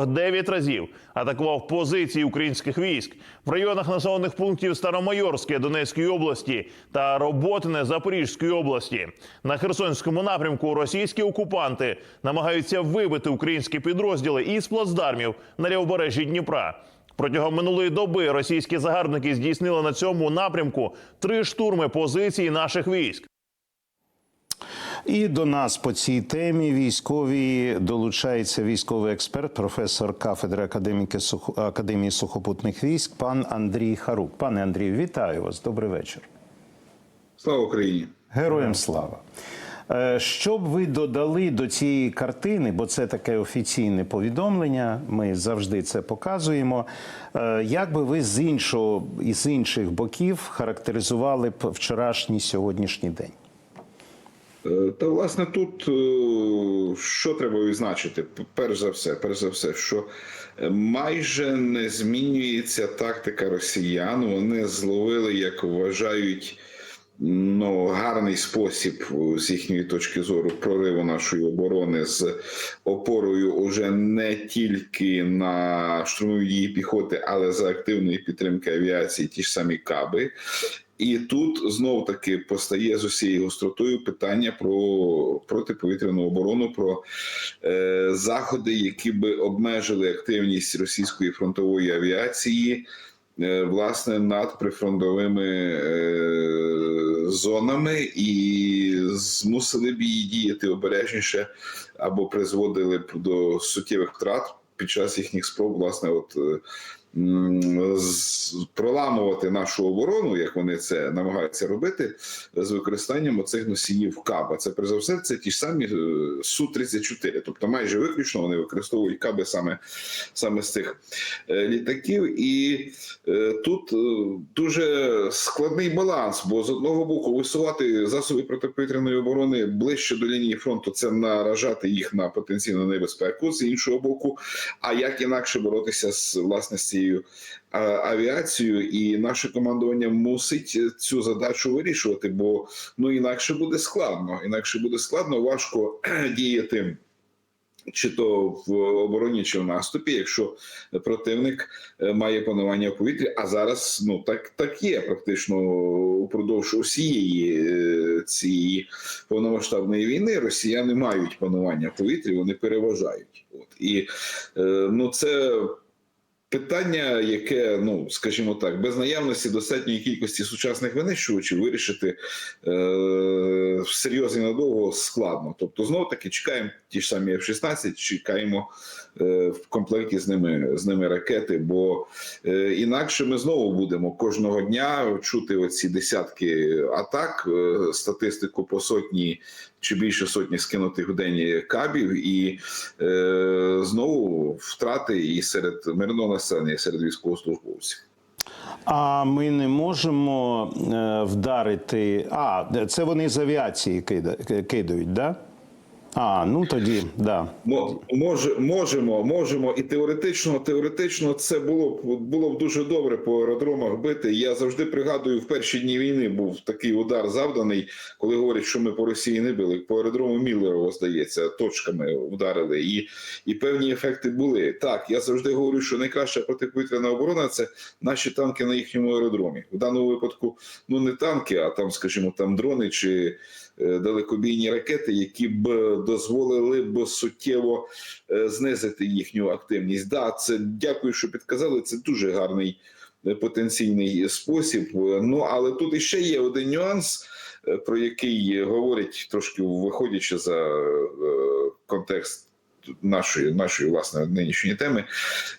ворог 9 разів атакував позиції українських військ в районах населених пунктів Старомайорське Донецької області та Роботине Запорізької області. На Херсонському напрямку російські окупанти намагаються вибити українські підрозділи із плацдармів на лівобережжі Дніпра. Протягом минулої доби російські загарбники здійснили на цьому напрямку три штурми позицій наших військ. І до нас по цій темі військові долучається військовий експерт, професор кафедри академіки Академії сухопутних військ, пан Андрій Харук. Пане Андрію, вітаю вас. Добрий вечір. Слава Україні! Героям слава. Е, Що б ви додали до цієї картини, бо це таке офіційне повідомлення, ми завжди це показуємо. Е, Як би ви з іншого із інших боків характеризували б вчорашній сьогоднішній день? Е, Та власне тут е, що треба відзначити? Перш за все, перш за все, що е, майже не змінюється тактика росіян. Вони зловили, як вважають, ну, гарний спосіб е, з їхньої точки зору прориву нашої оборони з опорою уже не тільки на штурмові дії піхоти, але за активної підтримки авіації, ті ж самі каби. І тут знов таки постає з усією гостротою питання про протиповітряну оборону, про е, заходи, які би обмежили активність російської фронтової авіації, власне, над прифронтовими е, зонами, і змусили б її діяти обережніше або призводили б до суттєвих втрат під час їхніх спроб, власне, от. Е, проламувати нашу оборону, як вони це намагаються робити, з використанням оцих носіїв каба. Це перш за все, це ті ж самі су 34 тобто майже виключно вони використовують каби саме, саме з цих е, літаків. І е, тут е, дуже складний баланс, бо з одного боку висувати засоби протиповітряної оборони ближче до лінії фронту це наражати їх на потенційну небезпеку, з іншого боку, а як інакше боротися з власне з цією авіацією, і наше командування мусить цю задачу вирішувати, бо ну інакше буде складно. Інакше буде складно, важко діяти. Чи то в обороні, чи в наступі, якщо противник е, має панування в повітрі, а зараз ну так так є практично упродовж усієї е, цієї повномасштабної війни. Росіяни мають панування в повітрі, вони переважають. От і е, ну це питання, яке, ну скажімо так, без наявності достатньої кількості сучасних винищувачів вирішити е, серйозно і надовго складно. Тобто, знову таки чекаємо ті ж самі F-16, чекаємо е, в комплекті з ними з ними ракети, бо е, інакше ми знову будемо кожного дня чути оці десятки атак, е, статистику по сотні чи більше сотні скинутих в день кабів, і е, знову втрати і серед мирного населення, і серед військовослужбовців. А ми не можемо е, вдарити. А, це вони з авіації кида- кидають, да? А, ну тоді, да. Мо- Може, можемо, можемо, і теоретично, теоретично це було б було б дуже добре по аеродромах бити. Я завжди пригадую, в перші дні війни був такий удар завданий, коли говорять, що ми по Росії не били. По аеродрому Міллерова, здається, точками вдарили, і, і певні ефекти були. Так, я завжди говорю, що найкраща протиповітряна оборона це наші танки на їхньому аеродромі. В даному випадку, ну не танки, а там, скажімо, там дрони чи е, далекобійні ракети, які б дозволили б суттєво е, знизити їхню активність. Да, це дякую, що підказали. Це дуже гарний е, потенційний спосіб. Е, Ну але тут іще є один нюанс, про який говорять трошки виходячи за контекст. Нашої нашої власне нинішньої теми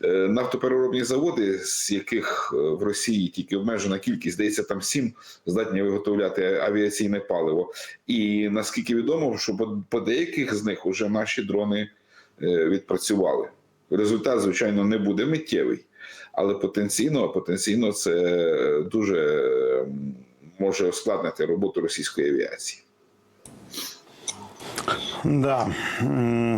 Е, нафтопереробні заводи, з яких е, в Росії тільки обмежена кількість, здається, там сім здатні виготовляти авіаційне паливо. І наскільки відомо, що по, деяких з них вже наші дрони е, відпрацювали. Результат, звичайно, не буде миттєвий, але потенційно, потенційно це дуже може ускладнити роботу російської авіації. Да. Е,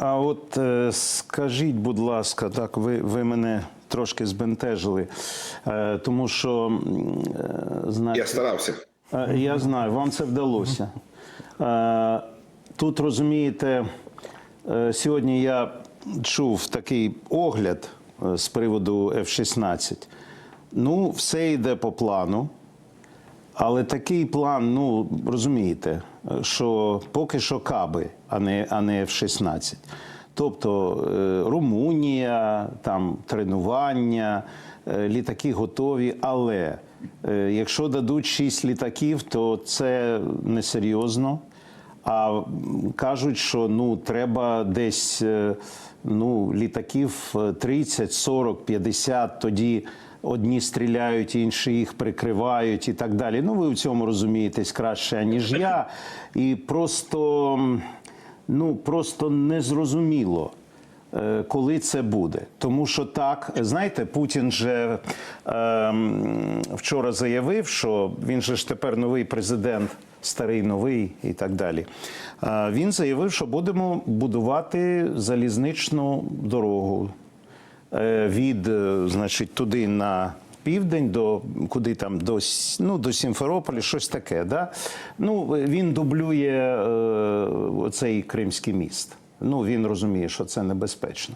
А от е, скажіть, будь ласка, так, ви, ви мене трошки збентежили, Е, тому що, знаєте, Я старався. Я знаю, вам це вдалося. Тут розумієте, сьогодні я чув такий огляд з приводу F-16. Ну, все йде по плану. Але такий план, ну розумієте, що поки що каби, а не, а не F-16. Тобто е, Румунія, там тренування, е, літаки готові. Але е, якщо дадуть 6 літаків, то це несерйозно. А кажуть, що ну треба десь ну, літаків е, 30, 40, 50, тоді одні стріляють, інші їх прикривають і так далі. Ну, ви в цьому розумієтесь краще, ніж я. І просто, ну, просто незрозуміло. е, Коли це буде, тому що так, знаєте, Путін же ем, вчора заявив, що він же ж тепер новий президент, старий новий і так далі. Е, Він заявив, що будемо будувати залізничну дорогу е, від, е, значить, туди на південь, до куди там до, ну, до Сімферополя, щось таке. Да? Ну, він дублює е, цей Кримський міст. Ну, він розуміє, що це небезпечно.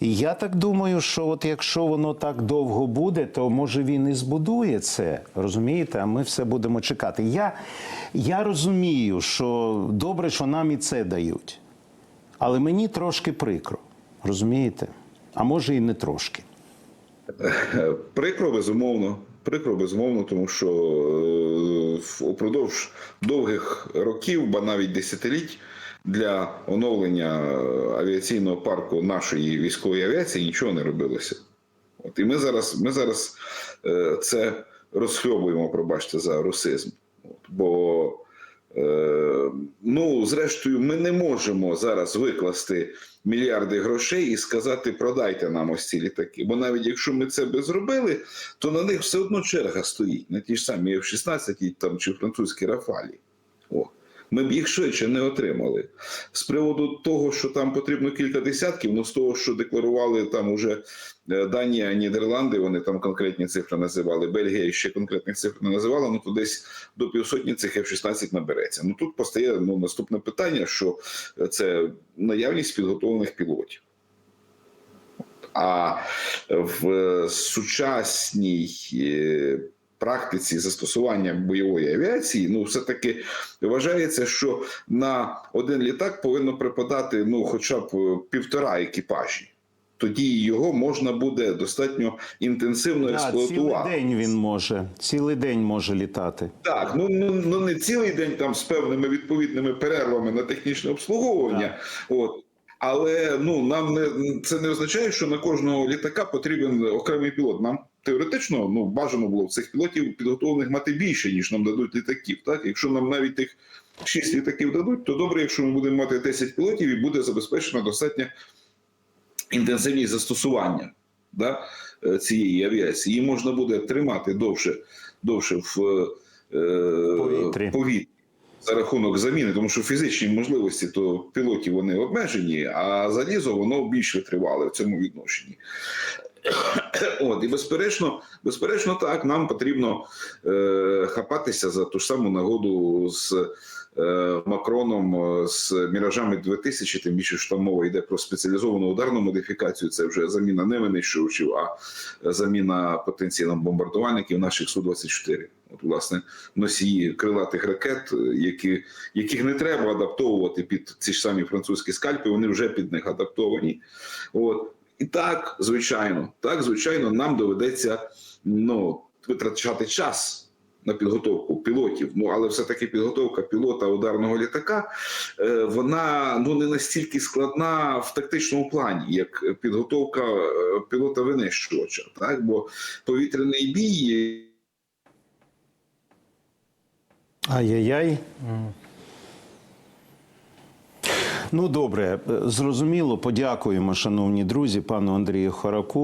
І я так думаю, що от якщо воно так довго буде, то може він і збудує це, розумієте? А ми все будемо чекати. Я, я розумію, що добре, що нам і це дають. Але мені трошки прикро, розумієте? А може і не трошки. Прикро, безумовно. Прикро, безумовно, тому що е, упродовж довгих років, ба навіть десятиліть, для оновлення авіаційного парку нашої військової авіації нічого не робилося. От і ми зараз, ми зараз е, це розхльобуємо, пробачте, за русизм. От, бо Ну, зрештою, ми не можемо зараз викласти мільярди грошей і сказати, продайте нам ось ці літаки. Бо навіть якщо ми це би зробили, то на них все одно черга стоїть на ті ж самі F-16 там, чи французькі Рафалі. Ми б їх швидше не отримали. З приводу того, що там потрібно кілька десятків, ну з того, що декларували там уже е, Данія, Нідерланди, вони там конкретні цифри називали, Бельгія ще конкретних цифр не називала, ну то десь до півсотні цих F-16 набереться. Ну тут постає ну, наступне питання, що це наявність підготовлених пілотів. А в сучасній е, практиці застосування бойової авіації, ну все-таки вважається, що на один літак повинно припадати ну, хоча б е, півтора екіпажі. Тоді його можна буде достатньо інтенсивно Да, цілий експлуатувати. день він може, цілий день може літати. Так, ну, ну, ну не цілий день там з певними відповідними перервами на технічне обслуговування. От. Але ну нам не це не означає, що на кожного літака потрібен окремий пілот. Нам теоретично ну бажано було цих пілотів підготовлених мати більше, ніж нам дадуть літаків. Так, якщо нам навіть тих 6 літаків дадуть, то добре, якщо ми будемо мати 10 пілотів і буде забезпечена достатня інтенсивність застосування да, е, цієї авіації. Її можна буде тримати довше, довше в е, Повітрі. повітрі за рахунок заміни, тому що фізичні можливості то пілотів вони обмежені, а залізо воно більш витривале в цьому відношенні. От і безперечно, безперечно, так нам потрібно е, хапатися за ту ж саму нагоду з е, Макроном е, з міражами 2000, тим більше що там мова йде про спеціалізовану ударну модифікацію. Це вже заміна не винищувачів, а заміна потенційно бомбардувальників наших су 24 От, власне, носії крилатих ракет, які, яких не треба адаптовувати під ці ж самі французькі скальпи, вони вже під них адаптовані. От. І так, звичайно, так, звичайно, нам доведеться ну, витрачати час на підготовку пілотів. Ну, але все-таки підготовка пілота ударного літака, е, вона ну, не настільки складна в тактичному плані, як підготовка е, пілота винищувача. Так? Бо повітряний бій. Ай-яй-яй. Ну добре, зрозуміло. Подякуємо, шановні друзі, пану Андрію Хораку.